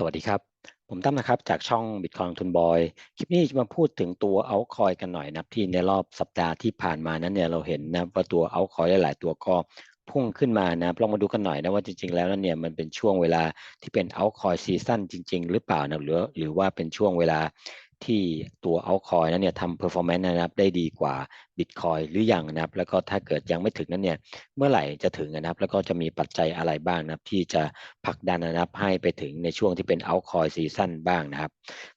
สวัสดีครับ ผมตั้มนะครับ จากช่อง Bitcoin ทุนบอย คลิปนี้จะมาพูดถึงตัว a l t c o i กันหน่อยนะที่ในรอบสัปดาห์ที่ผ่านมานั้นเนี่ยเราเห็นนะว่าตัว a l t c o i หลาย ๆ ตัวก็พุ่งขึ้นมานะลองมาดูกันหน่อยนะว่าจริง ๆ แล้วนั่นเนี่ยมันเป็นช่วงเวลาที่เป็น a l t c o i ซีซั่นจริง ๆ หรือเปล่านะหรือหรือว่าเป็นช่วงเวลา ที่ตัว altcoin นั้นเนี่ยทำ performance นะครับได้ดีกว่า Bitcoin หรือยังนะครับ แล้วก็ถ้าเกิดยังไม่ถึงนั้นเนี่ยเมื่อไหร่จะถึงนะครับ แล้วก็จะมีปัจจัยอะไรบ้างนะครับ ที่จะผลักดันนะครับให้ไปถึงในช่วงที่เป็น altcoin season บ้างนะครับ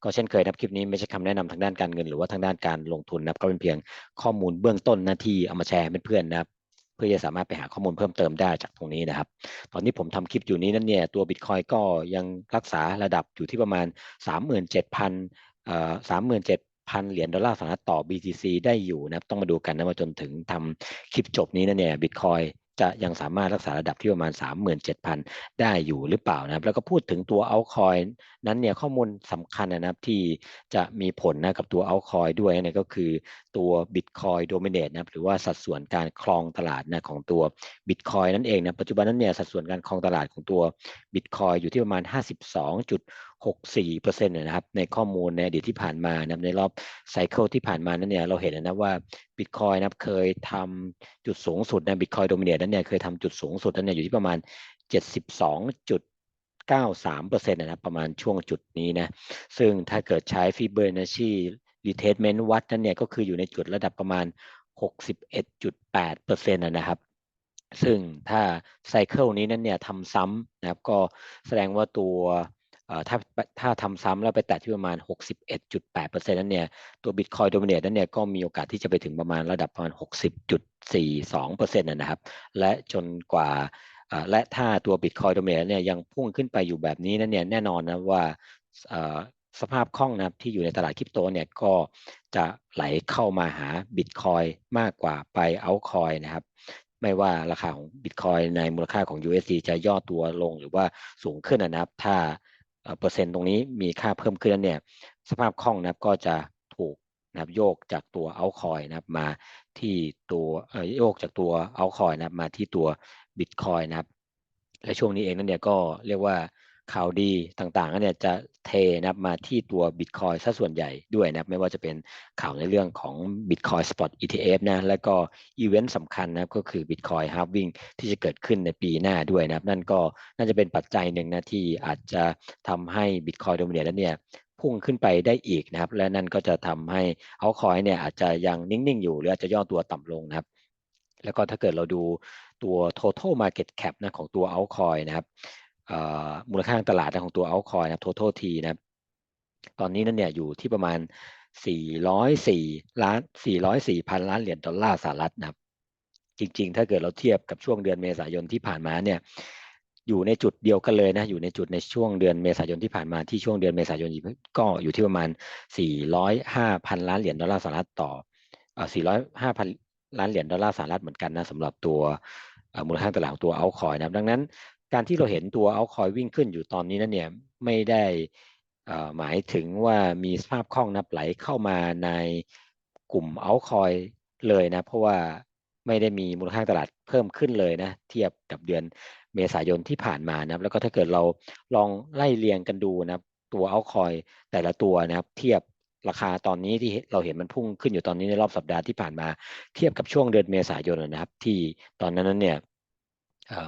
ก็เช่นเคยนะครับคลิปนี้ไม่ใช่คำแนะนำทางด้านการเงิน หรือว่าทางด้านการลงทุนนะครับก็เป็นเพียงข้อมูลเบื้องต้นหน้าที่เอามาแชร์ให้เพื่อนๆนะครับเพื่อจะสามารถไปหาข้อมูลเพิ่มเติมได้จากตรงนี้นะครับ ตอนนี้ผมทำคลิปอยู่นี้นั้นเนี่ยตัว Bitcoin ก็ยังรักษาระดับอยู่ที่ประมาณ 37,000 เอ่อ37,000เหรียญดอลลาร์สหรัฐต่อ BTC ได้อยู่นะครับต้องมาดูกันนะว่าจนถึงทำคลิปจบนี้นะเนี่ย Bitcoin จะยังสามารถรักษาระดับที่ประมาณ 37,000 ได้อยู่หรือเปล่านะครับ แล้วก็พูดถึงตัว altcoin นั้นเนี่ยข้อมูลสำคัญนะครับที่จะมีผลนะกับตัว altcoin ด้วยนะก็คือตัว bitcoin dominate นะครับหรือว่าสัดส่วนการครองตลาดนะของตัว bitcoin นั่นเองนะปัจจุบันนั้นเนี่ยสัดส่วนการครองตลาดของตัว bitcoin อยู่ที่ประมาณ 52. 64%นะครับในข้อมูลในอดีตที่ผ่านมานะในรอบไซเคิลที่ผ่านมานั้นเนี่ยเราเห็นนะว่า bitcoin นะครับเคยทำจุดสูงสุดนะ bitcoin dominate นั้นเนี่ยเคยทำจุดสูงสุดนั้นเนี่ยอยู่ที่ประมาณ 72. 93%นะครับประมาณช่วงจุดนี้นะซึ่งถ้าเกิดใช้ Fibonacci retracement วัดนั้นเนี่ยก็คืออยู่ในจุดระดับประมาณ 61.8%นะครับซึ่งถ้าไซเคิลนี้นั้นเนี่ยทำซ้ำนะครับก็แสดงว่าตัว ถ้าถ้าทำซ้ำแล้วไปแตะที่ประมาณ 61.8%นั้นเนี่ยตัว Bitcoin Dominate นั้นเนี่ยก็มีโอกาสที่จะไปถึงประมาณระดับประมาณ 60.42%นะครับ และจนกว่าและถ้าตัว Bitcoin Dominate เนี่ยยังพุ่งขึ้นไปอยู่แบบนี้นั้นเนี่ยแน่นอนนะว่าสภาพคล่องนะครับที่อยู่ในตลาดคริปโตเนี่ยก็จะไหลเข้ามาหา Bitcoin มากกว่าไป Altcoin นะครับไม่ว่าราคาของ Bitcoin ในมูลค่าของ USD จะย่อตัวลงหรือว่าสูงขึ้นนะครับ ถ้า เปอร์เซ็นต์ตรงนี้มีค่าเพิ่มขึ้นเนี่ยสภาพคล่องนะครับก็จะถูกนะครับโยกจากตัวเอาคอยนะครับมาที่ตัวโยกจากตัวเอาคอยนะครับมาที่ตัวบิตคอยนะครับและช่วงนี้เองนั่นเนี่ยก็เรียกว่า ข่าวดีต่างๆเนี่ยจะเทนะครับมาที่ตัว Bitcoin ซะส่วนใหญ่ด้วยนะครับไม่ว่าจะเป็นข่าวในเรื่องของ Bitcoin Spot ETF นะแล้วก็อีเวนต์สำคัญนะครับก็คือ Bitcoin Halving ที่จะเกิดขึ้นในปีหน้าด้วยนะครับ นั่นก็น่าจะเป็นปัจจัยหนึ่งนะที่อาจจะทำให้ Bitcoin Dominate แล้วเนี่ยพุ่งขึ้นไปได้อีกนะครับ และนั่นก็จะทำให้เอาคอยเนี่ยอาจจะยังนิ่งๆอยู่ หรืออาจจะย่อตัวต่ำลงนะครับ แล้วก็ถ้าเกิดเราดูตัว total market cap นะของตัว altcoin นะครับ มูลค่าตลาดของตัว altcoin นะ total T นะตอนนี้นั่นเนี่ยอยู่ที่ประมาณ 404 ล้าน 404 พันล้านเหรียญดอลลาร์สหรัฐนะครับ จริงๆ ถ้าเกิดเราเทียบกับช่วงเดือนเมษายนที่ผ่านมาเนี่ย อยู่ในจุดเดียวกันเลยนะ อยู่ในจุดในช่วงเดือนเมษายนที่ผ่านมาที่ช่วงเดือนเมษายนก็อยู่ที่ประมาณ 405 พันล้านเหรียญดอลลาร์สหรัฐต่อเอ่อ405 พันล้านเหรียญดอลลาร์สหรัฐเหมือนกันนะสำหรับตัวมูลค่าตลาดของตัวเอาคอยนะครับ ดังนั้น การที่เราเห็นตัวเอาคอยวิ่งขึ้นอยู่ตอนนี้นั้นเนี่ยไม่ได้หมายถึงว่ามีสภาพคล่องนับไหลเข้ามาในกลุ่มเอาคอยเลยนะ เพราะว่าไม่ได้มีมูลค่าตลาดเพิ่มขึ้นเลยนะ เทียบกับเดือนเมษายนที่ผ่านมานะแล้วก็ถ้าเกิดเราลองไล่เรียงกันดูนะตัวเอาคอยแต่ละตัวนะครับ เทียบราคาตอนนี้ที่เราเห็นมันพุ่งขึ้นอยู่ตอนนี้ในรอบสัปดาห์ที่ผ่านมา เทียบกับช่วงเดือนเมษายนนะครับ ที่ตอนนั้นเนี่ย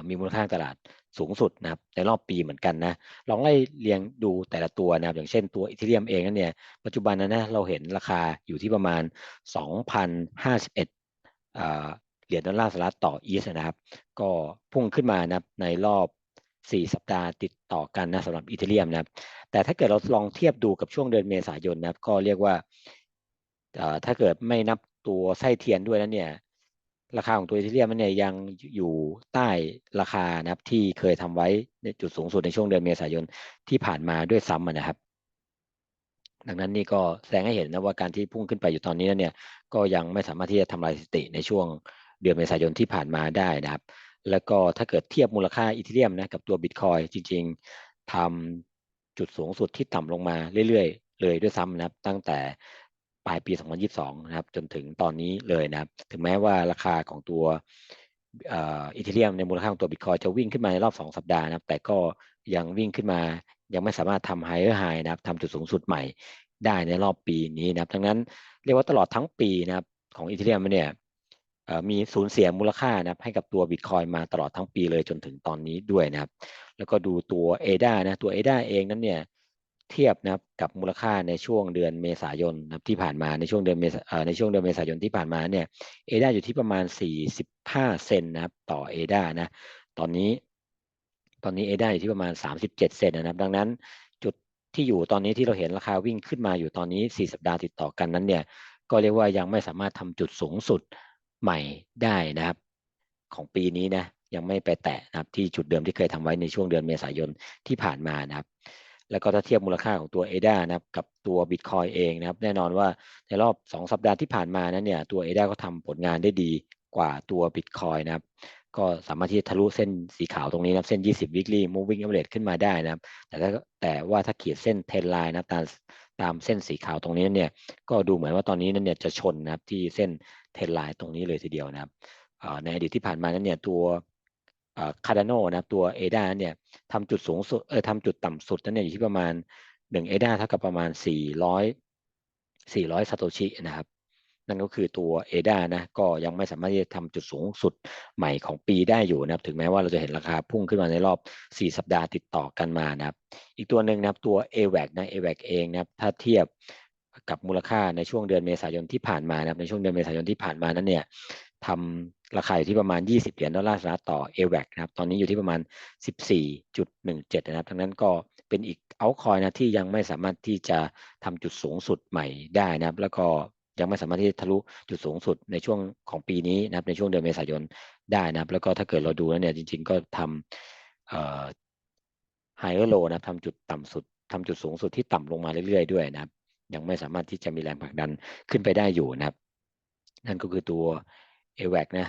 มีมูลค่าตลาดสูงสุดนะครับในรอบปีเหมือนกันนะลองไล่เรียงดูแต่ละตัวนะครับอย่างเช่นตัวอีเทเรียมเองนั่นเนี่ยปัจจุบันนั้นนะเราเห็นราคาอยู่ที่ประมาณ 2,051เหรียญดอลลาร์สหรัฐต่ออีสนะครับก็พุ่งขึ้นมานะในรอบ 4 สัปดาห์ติดต่อกันนะสำหรับอีเทเรียมนะครับแต่ถ้าเกิดเราลองเทียบดูกับช่วงเดือนเมษายนนะครับก็เรียกว่าถ้าเกิดไม่นับตัวไส้เทียนด้วยนั้นเนี่ย ราคาของตัวอีเทเรียมเนี่ยยังอยู่ใต้ราคานะครับ ที่เคยทำไว้ในจุดสูงสุดในช่วงเดือนเมษายนที่ผ่านมาด้วยซ้ำนะครับ ดังนั้นนี่ก็แสดงให้เห็นนะว่าการที่พุ่งขึ้นไปอยู่ตอนนี้เนี่ย ก็ยังไม่สามารถที่จะทำลายสติในช่วงเดือนเมษายนที่ผ่านมาได้นะครับ แล้วก็ถ้าเกิดเทียบมูลค่าอีเทเรียมนะกับตัวบิตคอยจริง ๆทำจุดสูงสุดที่ต่ำลงมาเรื่อยๆ เลยด้วยซ้ำนะครับ ตั้งแต่ ปลายปี 2022 นะครับ จนถึงตอนนี้เลยนะครับ ถึงแม้ว่าราคาของตัวอีเทเรียมในมูลค่าของตัวบิตคอยจะวิ่งขึ้นมาในรอบ 2 สัปดาห์นะครับ แต่ก็ยังวิ่งขึ้นมา ยังไม่สามารถทำ higher high นะครับทำจุดสูงสุดใหม่ได้ในรอบปีนี้นะครับ ดังนั้นเรียกว่าตลอดทั้งปีนะครับของอีเทเรียมเนี่ยมีสูญเสียมูลค่านะครับให้กับตัวบิตคอยมาตลอดทั้งปีเลยจนถึงตอนนี้ด้วยนะครับ แล้วก็ดูตัว ADA นะตัว ADA เองนั้นเนี่ย เทียบนะครับกับมูลค่าในช่วงเดือนเมษายนนะครับที่ผ่านมาในช่วงเดือนเมษในช่วงเดือนเมษายนที่ผ่านมาเนี่ย ADA อยู่ที่ประมาณ 45 เซนนะครับต่อ ADA นะตอนนี้ ตอนนี้ ADA อยู่ที่ประมาณ 37 เซนนะครับ ดังนั้นจุดที่อยู่ตอนนี้ที่เราเห็นราคาวิ่งขึ้นมาอยู่ตอนนี้ 4 สัปดาห์ติดต่อกันนั้นเนี่ยก็เรียกว่ายังไม่สามารถทำจุดสูงสุดใหม่ได้นะครับ ของปีนี้นะยังไม่ไปแตะนะครับที่จุดเดิมที่เคยทำไว้ในช่วงเดือนเมษายนที่ผ่านมานะครับ แล้วก็ถ้าเทียบมูลค่าของตัว ADA นะครับกับตัว Bitcoin เองนะครับ แน่นอนว่าในรอบ 2 สัปดาห์ที่ผ่านมานั้นเนี่ยตัว ADA ก็ทำผลงานได้ดีกว่าตัว Bitcoin นะครับก็สามารถที่จะทะลุเส้นสีขาวตรงนี้นะเส้น 20 weekly moving average ขึ้นมาได้นะครับ แต่ถ้าแต่ว่าถ้าขีดเส้นเทนไลน์นะตามตามเส้นสีขาวตรงนี้เนี่ย ก็ดูเหมือนว่าตอนนี้นั้นเนี่ยจะชนนะครับที่เส้นเทนไลน์ตรงนี้เลยทีเดียวนะครับในอดีตที่ผ่านมานั้นเนี่ยตัว คาร์ดานนะครับตัวเอดาเนี่ยทำจุดสูงสุดเออทำจุดต่ำสุดนั้นเนี่ยอยู่ที่ประมาณ1เอดาเท่ากับประมาณ 400 400ซาโตชินะครับ นั่นก็คือตัวเอดานะก็ยังไม่สามารถที่จะทำจุดสูงสุดใหม่ของปีได้อยู่นะครับ ถึงแม้ว่าเราจะเห็นราคาพุ่งขึ้นมาในรอบ 4 สัปดาห์ติดต่อกันมานะครับ อีกตัวหนึ่งนะครับตัว a w a c นะ a w a c เองนะครับถ้าเทียบกับมูลค่าในช่วงเดือนเมษายนที่ผ่านมานะครับในช่วงเดือนเมษายนที่ผ่านมานั้นเนี่ยทำ ราคาอยู่ที่ประมาณ 20 เหรียญดอลลาร์สหรัฐต่อ a w a c นะครับ ตอนนี้อยู่ที่ประมาณ 14.17 นะครับทั้งนั้นก็เป็นอีกเอาคอยนะที่ยังไม่สามารถที่จะทำจุดสูงสุดใหม่ได้นะครับ แล้วก็ยังไม่สามารถที่จะทะลุจุดสูงสุดในช่วงของปีนี้นะครับในช่วงเดือนเมษายนได้นะครับ แล้วก็ถ้าเกิดเราดูแล้วเนี่ยจริง ๆ ก็ทำเอ่อ higher low นะทำจุดต่ำสุดทำจุดสูงสุดที่ต่ำลงมาเรื่อยๆด้วยนะครับ ยังไม่สามารถที่จะมีแรงผลักดันขึ้นไปได้อยู่นะครับ นั่นก็คือตัว a w a c นะ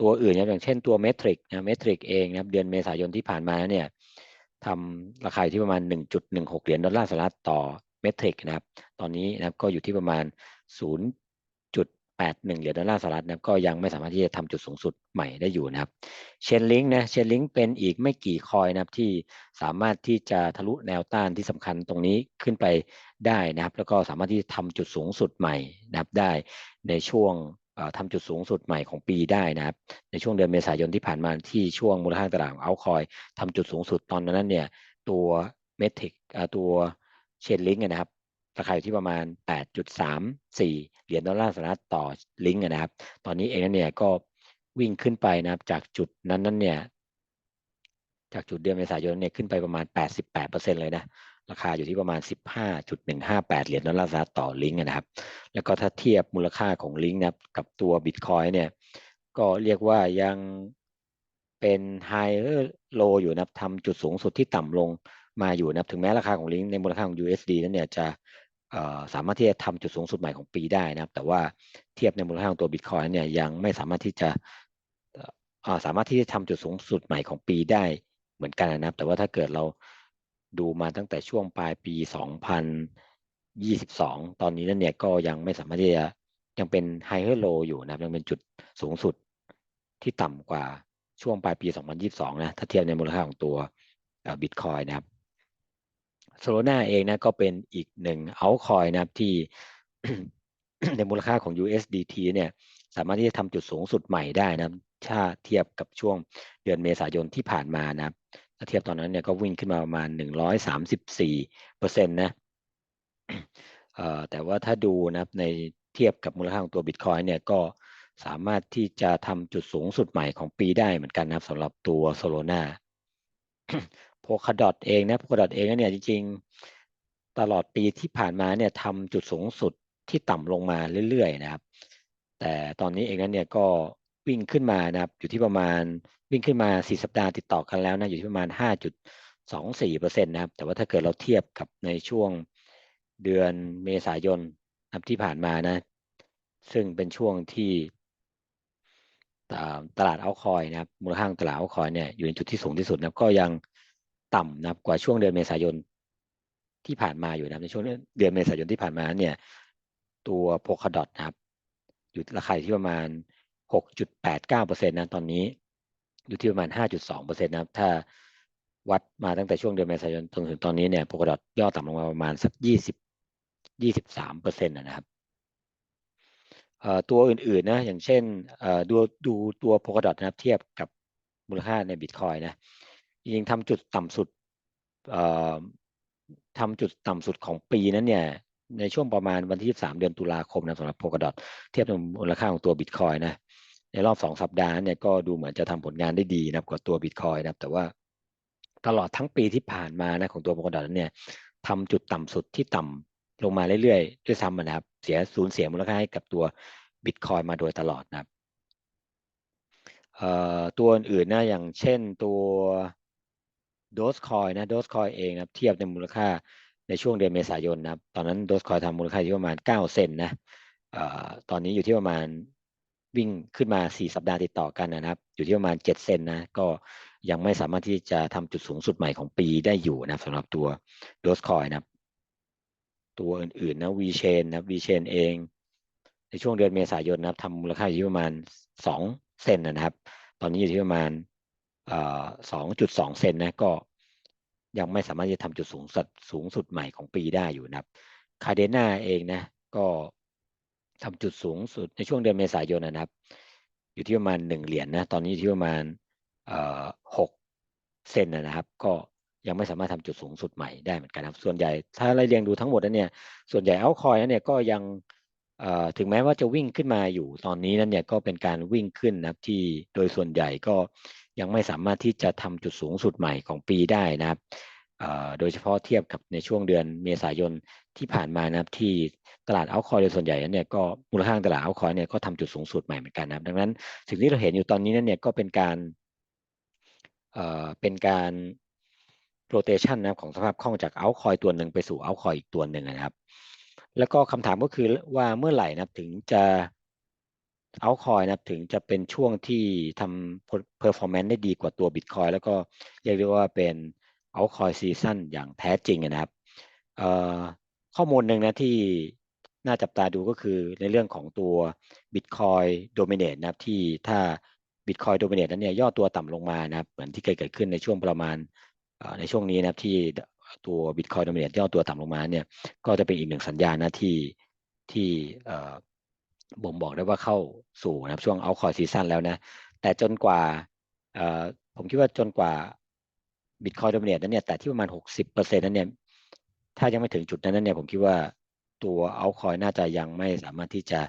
ตัวอื่นอย่างเช่นตัวเมทริกนะเมทริกเองนะครับเดือนเมษายนที่ผ่านมาเนี่ยทำราคาที่ประมาณ 1.16 เหรียญดอลลาร์สหรัฐต่อเมทริกนะครับ ตอนนี้นะครับก็อยู่ที่ประมาณ 0.81 เหรียญดอลลาร์สหรัฐนะก็ยังไม่สามารถที่จะทำจุดสูงสุดใหม่ได้อยู่นะครับ เชนลิงนะเชนลิงเป็นอีกไม่กี่คอยนะครับที่สามารถที่จะทะลุแนวต้านที่สำคัญตรงนี้ขึ้นไปได้นะครับ แล้วก็สามารถที่จะทำจุดสูงสุดใหม่นะครับได้ในช่วง ทำจุดสูงสุดใหม่ของปีได้นะครับ ในช่วงเดือนเมษายนที่ผ่านมาที่ช่วงมูลค่าตลาดเอาคอยทำจุดสูงสุดตอนนั้นเนี่ยตัวเมทิกตัวเชนลิงนะครับราคาอยู่ที่ประมาณ 8.34 เหรียญดอลลาร์สหรัฐต่อลิงก์นะครับ ตอนนี้เองเนี่ยก็วิ่งขึ้นไปนะครับจากจุดนั้นนั้นเนี่ย จากจุดเดือนเมษายนเนี่ยขึ้นไปประมาณ 88%เลยนะราคาอยู่ที่ประมาณ 15.158 เหรียญดอลลาร์สหรัฐต่อลิงก์นะครับ แล้วก็ถ้าเทียบมูลค่าของลิงก์นะกับตัวบิตคอยเนี่ยก็เรียกว่ายังเป็นไฮโลอยู่นะทำจุดสูงสุดที่ต่ำลงมาอยู่นะถึงแม้ราคาของลิงก์ในมูลค่าของ USD นั้นเนี่ยจะสามารถที่จะทำจุดสูงสุดใหม่ของปีได้นะครับ แต่ว่าเทียบในมูลค่าของตัวบิตคอยเนี่ยยังไม่สามารถที่จะสามารถที่จะทำจุดสูงสุดใหม่ของปีได้ เหมือนกันนะครับ แต่ว่าถ้าเกิดเราดูมาตั้งแต่ช่วงปลายปี 2022 ตอนนี้นั่นเนี่ยก็ยังไม่สามารถที่จะยังเป็นไฮเออร์โลอยู่นะครับยังเป็นจุดสูงสุดที่ต่ำกว่าช่วงปลายปี 2022 นะถ้าเทียบในมูลค่าของตัวบิตคอยนะครับโซโลนาเองนะก็เป็นอีกหนึ่งเอาคอยนะครับที่ในมูลค่าของ USDT เนี่ยสามารถที่จะทำจุดสูงสุดใหม่ได้นะ ถ้าเทียบกับช่วงเดือนเมษายนที่ผ่านมานะครับถ้าเทียบตอนนั้นเนี่ยก็วิ่งขึ้นมาประมาณ 134เปอร์เซ็นต์นะแต่ว่าถ้าดูนะครับในเทียบกับมูลค่าของตัวบิตคอยเนี่ยก็สามารถที่จะทำจุดสูงสุดใหม่ของปีได้เหมือนกันนะครับสำหรับตัวโซโลนาโพคาดอทเองนะโพคาดอทเองเนี่ยจริงๆ ตลอดปีที่ผ่านมาเนี่ยทำจุดสูงสุดที่ต่ำลงมาเรื่อยๆนะครับ แต่ตอนนี้เองนั้นเนี่ยก็ วิ่งขึ้นมานะครับอยู่ที่ประมาณวิ่งขึ้นมา 4 สัปดาห์ติดต่อกันแล้วนะอยู่ที่ประมาณ 5.24%นะครับแต่ว่าถ้าเกิดเราเทียบกับในช่วงเดือนเมษายนนะครับที่ผ่านมานะ ซึ่งเป็นช่วงที่ตลาดเอาคอยนะครับมูลค่าตลาดเอาคอยเนี่ยอยู่ในจุดที่สูงที่สุดนะก็ยังต่ำนะครับกว่าช่วงเดือนเมษายนที่ผ่านมาอยู่นะในช่วงเดือนเมษายนที่ผ่านมาเนี่ยตัวโพคาดอทนะครับอยู่ราคาที่ประมาณ 6.89%นะตอนนี้ อยู่ที่ประมาณ 5.2%นะครับ ถ้าวัดมาตั้งแต่ช่วงเดือนเมษายนจนถึงตอนนี้เนี่ยโพกดอย่อต่ำลงมาประมาณสักยี่สิบยี่สิบสามเปอร์เซ็นะครับตัวอื่นๆนะอย่างเช่นดูดูตัวโพกดอนะครับเทียบกับมูลค่าในบิตคอยนะยิงทำจุดต่ำสุดทำจุดต่ำสุดของปีนั้นเนี่ยในช่วงประมาณวันที่3เดือนตุลาคมนะสำหรับโพกดอทเทียบกับมูลค่าของตัวบิตคอยนะ ในรอบ 2 สัปดาห์เนี่ยก็ดูเหมือนจะทำผลงานได้ดีนะกว่าตัวบิตคอยนะแต่ว่าตลอดทั้งปีที่ผ่านมานะของตัวโพกดอทเนี่ยทำจุดต่ำสุดที่ต่ำลงมาเรื่อยๆ ด้วยซ้ำนะครับ เสียสูญเสียมูลค่าให้กับตัวบิตคอยมาโดยตลอดนะครับตัวอื่นๆนะอย่างเช่นตัวโดสคอยนะโดสคอยเองนะเทียบในมูลค่าในช่วงเดือนเมษายนนะครับ ตอนนั้นโดสคอยทำมูลค่าอยู่ประมาณ 9 เซนนะตอนนี้อยู่ที่ประมาณ วิ่งขึ้นมา 4 สัปดาห์ติดต่อกันนะครับ อยู่ที่ประมาณ 7 เซนนะ ก็ยังไม่สามารถที่จะทำจุดสูงสุดใหม่ของปีได้อยู่นะสำหรับตัวโดสคอยนะครับ ตัวอื่นๆนะ V chain นะ V chain เอง ในช่วงเดือนเมษายนนะครับทำมูลค่าอยู่ที่ประมาณ 2 เซนนะครับ ตอนนี้อยู่ที่ประมาณสองจุดสองเซนนะก็ยังไม่สามารถจะทำจุดสูงสุดสูงสุดใหม่ของปีได้อยู่นะครับคาเดนาเองนะก็ ทำจุดสูงสุดในช่วงเดือนเมษายนนะครับ อยู่ที่ประมาณหนึ่งเหรียญนนะตอนนี้อยู่ที่ประมาณหกเซนนะครับ ก็ยังไม่สามารถทำจุดสูงสุดใหม่ได้เหมือนกันครับ ส่วนใหญ่ถ้าไล่เรียงดูทั้งหมดนั้นเนี่ยส่วนใหญ่เอาคอยนั้นเนี่ยก็ยังถึงแม้ว่าจะวิ่งขึ้นมาอยู่ตอนนี้นั้นเนี่ยก็เป็นการวิ่งขึ้นนะครับที่โดยส่วนใหญ่ก็ยังไม่สามารถที่จะทำจุดสูงสุดใหม่ของปีได้นะครับ โดยเฉพาะเทียบกับในช่วงเดือนเมษายนที่ผ่านมานะครับที่ตลาดเอาคอยโดยส่วนใหญ่เนี่ยก็มูลค่าตลาดเอาคอยเนี่ยก็ทำจุดสูงสุดใหม่เหมือนกันนะครับดังนั้นสิ่งที่เราเห็นอยู่ตอนนี้นั่นเนี่ยก็เป็นการเป็นการโรเตชันนะครับของสภาพคล่องจากเอาคอยตัวหนึ่งไปสู่เอาคอยอีกตัวหนึ่งนะครับ แล้วก็คำถามก็คือว่าเมื่อไหร่นะถึงจะเอาคอยนะถึงจะเป็นช่วงที่ทำเพอร์ฟอร์แมนซ์ได้ดีกว่าตัวบิตคอยแล้วก็เรียกได้ว่าเป็น เอาคอยซีซั่นอย่างแท้จริงนะครับข้อมูลหนึ่งนะที่น่าจับตาดูก็คือในเรื่องของตัว Bitcoin Dominate นะครับที่ถ้า Bitcoin Dominate นั้นเนี่ยย่อตัวต่ำลงมานะครับเหมือนที่เคยเกิดขึ้นในช่วงประมาณในช่วงนี้นะครับที่ตัว Bitcoin Dominate ย่อตัวต่ำลงมาเนี่ยก็จะเป็นอีกหนึ่งสัญญาณนะที่ที่บ่งบอกได้ว่าเข้าสู่นะครับช่วงเอาคอยซีซั่นแล้วนะแต่จนกว่าผมคิดว่าจนกว่า บิตคอยน์โดมิเนตนั้นเนี่ยแต่ที่ประมาณ 60%นั้นเนี่ยถ้ายังไม่ถึงจุดนั้นเนี่ยผมคิดว่าตัวเอาคอยน่าจะยังไม่สามารถที่จะ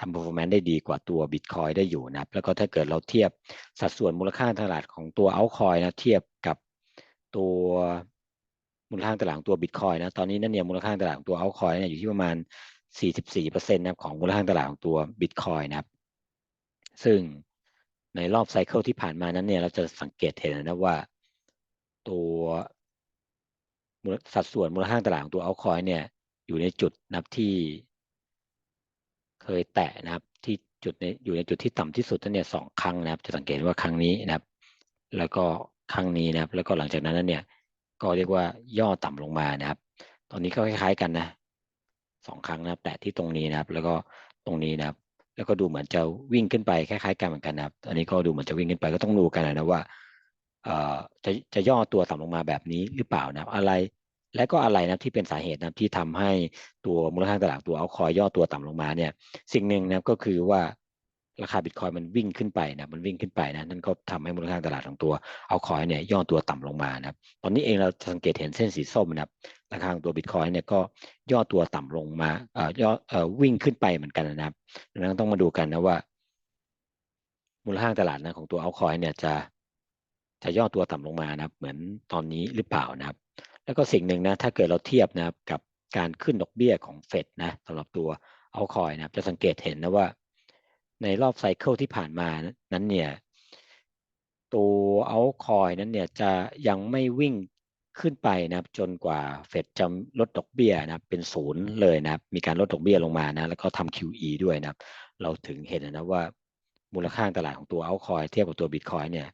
ทำ performance ได้ดีกว่าตัวบิตคอยได้อยู่นะแล้วก็ถ้าเกิดเราเทียบสัดส่วนมูลค่าตลาดของตัวเอาคอยนะเทียบกับตัวมูลค่าตลาดของตัวบิตคอยนะตอนนี้นั่นเนี่ยมูลค่าตลาดของตัวเอาคอยเนี่ยอยู่ที่ประมาณ 44%นะครับของมูลค่าตลาดของตัว Bitcoin นะครับ ซึ่งในรอบไซเคิลที่ผ่านมานั้นเนี่ยเราจะสังเกตเห็นนะว่า ตัวสัดส่วนมูลค่าตลาดของตัวเอาคอยเนี่ยอยู่ในจุดนับที่ เคยแตะนะครับที่จุดในอยู่ในจุดที่ต่ำที่สุดเนี่ยสองครั้งนะครับ จะสังเกตว่าครั้งนี้นะครับ แล้วก็ครั้งนี้นะครับ แล้วก็หลังจากนั้นเนี่ย ก็เรียกว่าย่อต่ำลงมานะครับ ตอนนี้ก็คล้ายๆกันนะสองครั้งนะครับ แตะที่ตรงนี้นะครับ แล้วก็ตรงนี้นะครับ แล้วก็ดูเหมือนจะวิ่งขึ้นไปคล้ายๆกันเหมือนกันนะครับ อันนี้ก็ดูเหมือนจะวิ่งขึ้นไปก็ต้องดูกันนะว่า จะจะย่อตัวต่ำลงมาแบบนี้หรือเปล่านะครับอะไร และก็อะไรนะที่เป็นสาเหตุนะที่ทำให้ตัวมูลค่าตลาดตัวเอาคอยย่อตัวต่ำลงมาเนี่ยสิ่งหนึ่งนะก็คือว่าราคาบิตคอยมันวิ่งขึ้นไปนะมันวิ่งขึ้นไปนะนั่นก็ทำให้มูลค่าตลาดของตัวเอาคอยเนี่ยย่อตัวต่ำลงมานะครับตอนนี้เองเราสังเกตเห็นเส้นสีส้มนะครับราคาตัวบิตคอยเนี่ยก็ย่อตัวต่ำลงมาเอ่อย่อเอ่อวิ่งขึ้นไปเหมือนกันนะครับดังนั้นต้องมาดูกันนะว่า มูลค่าตลาดนะของตัวเอาคอยเนี่ยจะ จะย่อตัวต่ำลงมานะครับ เหมือนตอนนี้หรือเปล่านะครับ แล้วก็สิ่งหนึ่งนะถ้าเกิดเราเทียบนะครับกับการขึ้นดอกเบี้ยของเฟดนะสำหรับตัวเอาคอยนะครับ จะสังเกตเห็นนะว่า ในรอบไซเคิลที่ผ่านมานั้นเนี่ยตัวเอาคอยนั้นเนี่ยจะยังไม่วิ่งขึ้นไปนะครับจนกว่าเฟดจะลดดอกเบี้ยนะครับเป็นศูนย์เลยนะครับ มีการลดดอกเบี้ยลงมานะแล้วก็ทำ QE ด้วยนะครับ เราถึงเห็นนะว่ามูลค่าตลาดของตัวเอาคอยเทียบกับตัวบิตคอยเนี่ย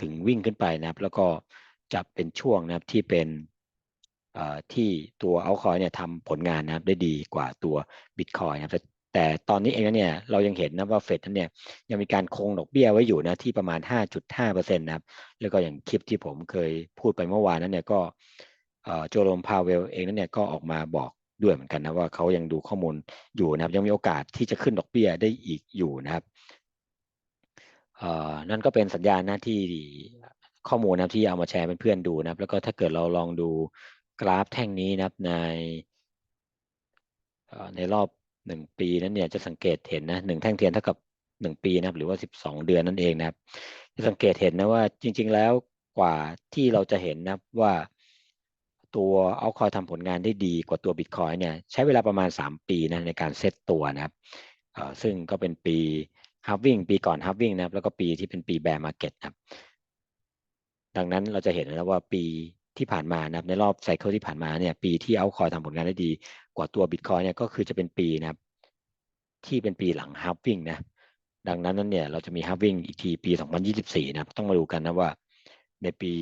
ถึงวิ่งขึ้นไปนะครับ แล้วก็จะเป็นช่วงนะครับที่เป็นที่ตัวเอาคอยเนี่ยทำผลงานนะครับได้ดีกว่าตัวบิตคอยนะครับแต่ตอนนี้เองนะเนี่ยเรายังเห็นนะว่าเฟดนั้นเนี่ยยังมีการคงดอกเบี้ยไว้อยู่นะที่ประมาณ 5.5%นะครับแล้วก็อย่างคลิปที่ผมเคยพูดไปเมื่อวานนั้นเนี่ยก็โจโรมพาเวลเองนั้นเนี่ยก็ออกมาบอกด้วยเหมือนกันนะว่าเขายังดูข้อมูลอยู่นะครับยังมีโอกาสที่จะขึ้นดอกเบี้ยได้อีกอยู่นะครับ นั่นก็เป็นสัญญาณหนะที่ข้อมูลนะที่เอามาแชร์เพื่อนๆดูนะครับ แล้วก็ถ้าเกิดเราลองดูกราฟแท่งนี้นะครับในในรอบหนึ่งปีนั้นเนี่ยจะสังเกตเห็นนะหนึ่งแท่งเทียนเท่ากับหนึ่งปีนะครับ หรือว่าสิบสองเดือนนั่นเองนะครับ จะสังเกตเห็นนะว่าจริง ๆแล้วกว่าที่เราจะเห็นนะว่าตัวเอาคอยทำผลงานได้ดีกว่าตัวบิตคอยเนี่ยใช้เวลาประมาณ 3 ปีนะในการเซตตัวนะครับซึ่งก็เป็นปี ฮาร์วิ่งปีก่อนฮาร์วิ่งนะครับ แล้วก็ปีที่เป็นปีแบร์มาร์เก็ตครับ ดังนั้นเราจะเห็นแล้วว่าปีที่ผ่านมานะครับในรอบไซเคิลที่ผ่านมาเนี่ยปีที่เอาคอยทำผลงานได้ดีกว่าตัวบิตคอยเนี่ยก็คือจะเป็นปีนะครับ ที่เป็นปีหลังฮาร์วิ่งนะ ดังนั้นนั้นเนี่ยเราจะมีฮาร์วิ่งอีกทีปี 2024 นะครับต้องมาดูกันนะว่า ในปี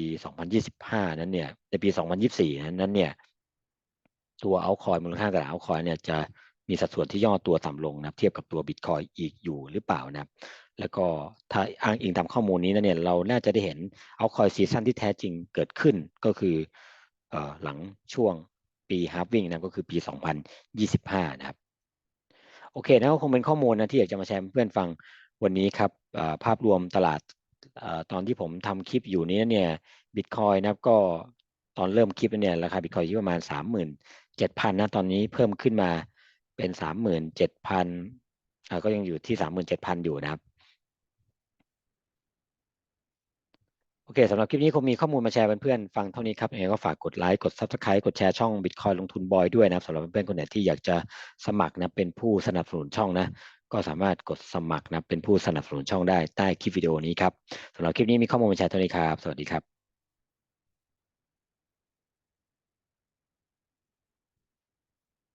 2025 นั้นเนี่ยในปี 2024 นั้นนั้นเนี่ยตัวเอาคอยมูลค่าตลาดเอาคอยเนี่ยจะ มีสัดส่วนที่ย่อตัวต่ำลงนะเทียบกับตัวบิตคอยอีกอยู่หรือเปล่านะครับแล้วก็ถ้าอ้างอิงตามข้อมูลนี้นะเนี่ยเราน่าจะได้เห็นเอาคอยซีซั่นที่แท้จริงเกิดขึ้นก็คือหลังช่วงปีฮาร์ฟวิ่งนะก็คือปี 2025 นะครับ โอเคนะก็คงเป็นข้อมูลนะที่อยากจะมาแชร์เพื่อนฟังวันนี้ครับภาพรวมตลาดตอนที่ผมทำคลิปอยู่นี้เนี่ยบิตคอยนะก็ตอนเริ่มคลิปเนี่ยราคาบิตคอยอยู่ประมาณสามหมื่นเจ็ดพันนะตอนนี้เพิ่มขึ้นมา เป็นสามหมื่นเจ็ดพันก็ยังอยู่ที่สามหมื่นเจ็ดพันอยู่นะครับ โอเคสำหรับคลิปนี้คงมีข้อมูลมาแชร์เพื่อนๆฟังเท่านี้ครับยังไงก็ฝากกดไลค์กด Subscribe กดแชร์ช่อง Bitcoin ลงทุนบอยด้วยนะครับสำหรับเพื่อนๆคนไหนที่อยากจะสมัครนะเป็นผู้สนับสนุนช่องนะก็สามารถกดสมัครนะเป็นผู้สนับสนุนช่องได้ใต้คลิปวิดีโอนี้ครับสำหรับคลิปนี้มีข้อมูลมาแชร์เท่านี้ครับ สวัสดีครับ